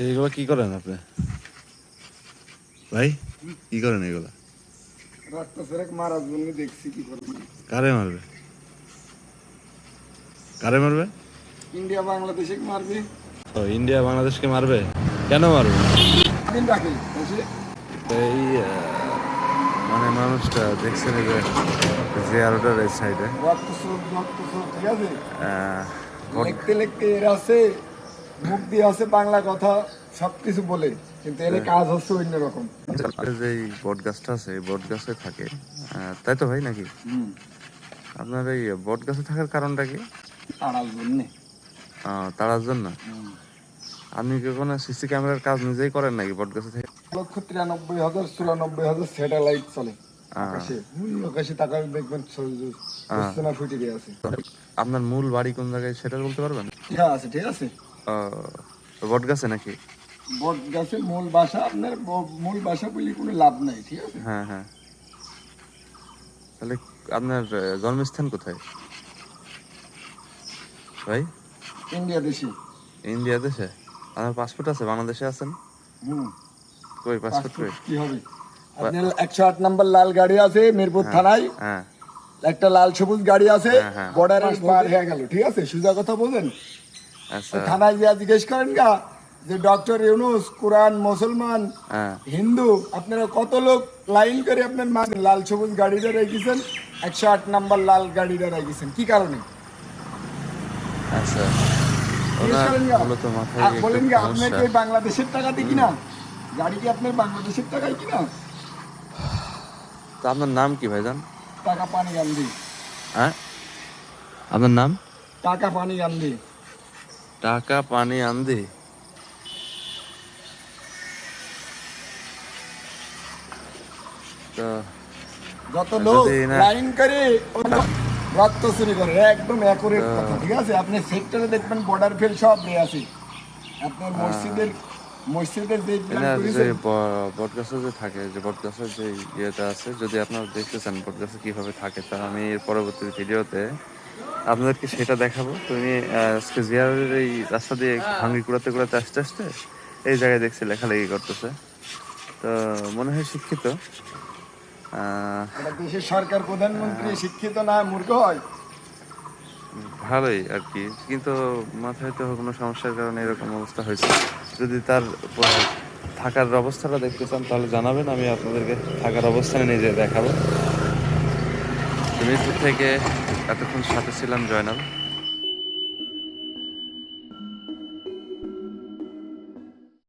এইগুলো কি করেন আপনি? ভাই কি করেন এগুলা? দেখছি কি কারে মারবে। কারে মারবে? ইন্ডিয়া বাংলাদেশে মারবে? ও ইন্ডিয়া বাংলাদেশকে মারবে? কেন মারবে? দিন রাখি বসে তো এই মানে মানুষটা দেখছেন যে জিয়ারোটার এই সাইডে ঠিক আছে? লিখতে লিখতে এর আছে। মুখ দিয়ে আছে বাংলা কথা সব কিছু বলে কিন্তু এর কাজ হচ্ছে অন্যরকম যে এই বট গাছটা আছে এই বট গাছে থাকে তাই তো ভাই নাকি? আপনার এই বট গাছে থাকার কারণটা কি? তাড়ার জন্যে। তাড়ার জন্য? আপনি কি কোনো সিসি ক্যামেরার কাজ নিজেই করেন নাকি বট গাছে থেকে? লক্ষ তিরানব্বই হাজার চুরানব্বই হাজার স্যাটেলাইট চলে আপনার মূল বাড়ি কোন জায়গায় সেটা বলতে পারবেন? ঠিক আছে ঠিক আছে। বট গাছে নাকি? বট মূল বাসা আপনার মূল বাসা বলি কোনো লাভ নাই ঠিক আছে? হ্যাঁ হ্যাঁ। তাহলে আপনার জন্মস্থান কোথায়? ভাই? ইন্ডিয়া দেশি। ইন্ডিয়া দেশে? আপনার পাসপোর্ট আছে? বাংলাদেশে আছেন? হুম। কই পাসপোর্ট কই? কি হবে? আপনার একশো আট নাম্বার লাল গাড়ি আছে মিরপুর থানায়। হ্যাঁ। একটা লাল সবুজ গাড়ি আছে হ্যাঁ, হ্যাঁ। বর্ডারে পার হয়ে গেল ঠিক আছে? সোজা কথা বলেন থানায় গিয়ে জিজ্ঞেস করেন গা যে ডক্টর ইউনুস কোরআন মুসলমান হ্যাঁ। হিন্দু আপনারা কত লোক লাইন করে আপনার মা লাল সবুজ গাড়িটা রেখেছেন একশো আট নাম্বার লাল গাড়িটা রেখেছেন কি কারণে? আচ্ছা। বলেন গা আপনার। কি বাংলাদেশের টাকাতে কিনা? গাড়ি কি আপনার বাংলাদেশের টাকায় কিনা? তো আপনার নাম কি ভাইজান? টাকা পানি গান্ধী। হ্যাঁ? আপনার নাম? টাকা পানি গান্ধী। টাকা পানি আন্দি। যত লোক লাইন করে রক্ত চুরি করে একদম অ্যাকুরেট কথা ঠিক আছে? আপনি সেক্টরে দেখবেন বর্ডার ফেল সব আছে। আপনার মসজিদের মসজিদের যে বটগাছে থাকে যে বটগাছের যে ইয়েটা আছে যদি আপনারা দেখতে চান বটগাছে কীভাবে থাকে তা আমি এর পরবর্তী ভিডিওতে আপনাদেরকে সেটা দেখাবো। তুমি আজকে জিয়ারের এই রাস্তা দিয়ে ভাঙ্গি কুড়াতে কুড়াতে আসতে আসতে এই জায়গায় দেখছি লেখালেখি করতেছে। তো মনে হয় শিক্ষিত। দেশের সরকার প্রধানমন্ত্রী শিক্ষিত না মূর্খ হয়। ভালোই আর কি কিন্তু মাথায় তো কোনো সমস্যার কারণে এরকম অবস্থা হয়েছে। যদি তার থাকার অবস্থাটা দেখতে চান তাহলে জানাবেন আমি আপনাদেরকে থাকার অবস্থানে নিজে দেখাবো। মিরপুর থেকে এতক্ষণ সাথে ছিলাম জয়নাল।